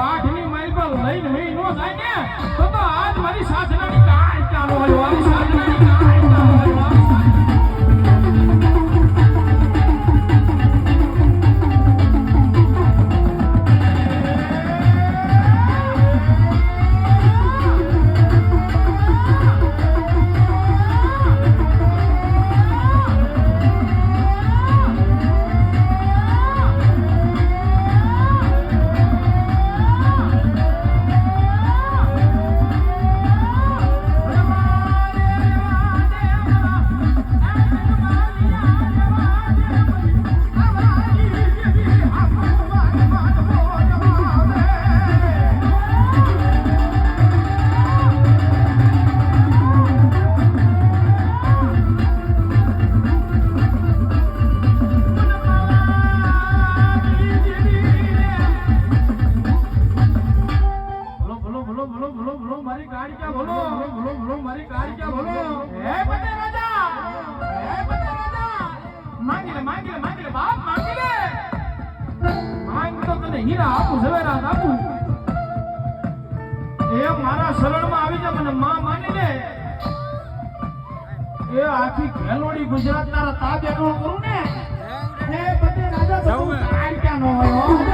આઠની માઇલ પર લઈને મેં નો જાય ને? તો આજ મારી સાસનાની કાંઈ ચાલુ એ આખી ખેલોડી ગુજરાતના તારા નો કરું ને? એ બધે રાજા તો તું ક્યાં નો હોય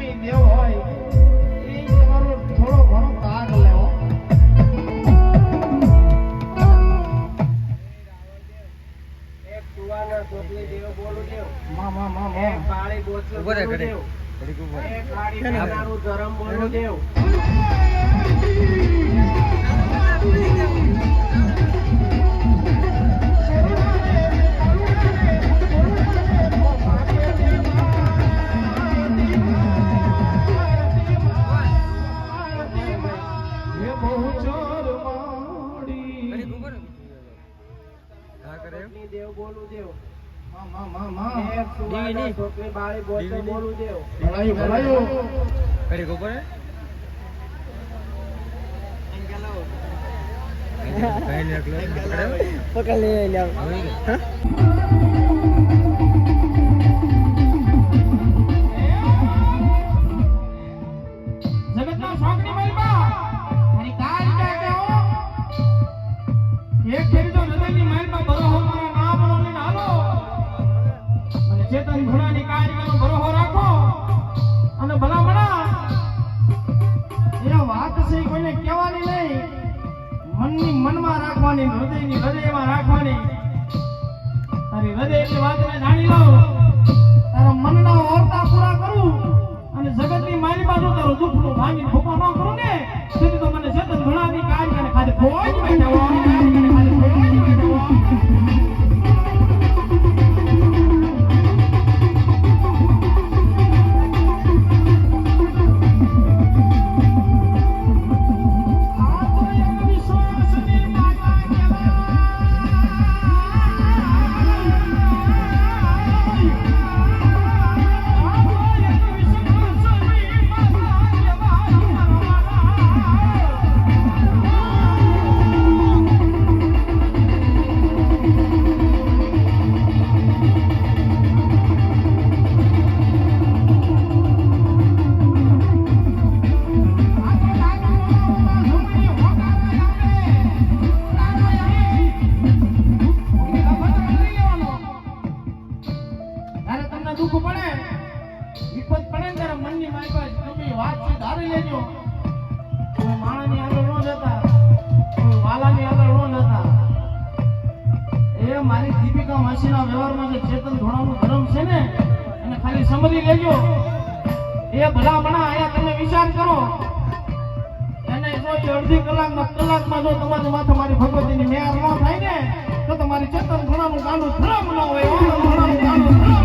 ગમે દેવ એ થોડો ઘણો ભાગ લેવો એક કુવાના ગોટલી દેવ બોલું દેવમાં માં માં માં. કાળી ગોટલી બોલું દેવ મારી ગોતો બોલું દેવ. ભલાયું ભલાયું. કરી ગોપર પકડ લે લ્યા રાખવાની, હૃદયની હૃદયમાં રાખવાની. તારી હૃદયની વાતને જાણી લઉં તારા મનના ઓરતા પૂરા કરું અને જગતની મારી બાજુ તારું દુઃખનું ભાંગી ભૂકો ન કરું ને? તેથી તો મને ઘણા ભણાવી કાર્ય ખાતે કોઈ જ બેઠા એ ભલા ભણા આયા તમે વિચાર કરો. એને જો અડધી કલાક કલાકમાં જો તમારી માથે મારી ભગવતીની મેયર ન થાય ને, તો તમારી ચેતન ધોળાનું ગાંડું ધર્મ ન હોય. ધોળાનું ગાંડું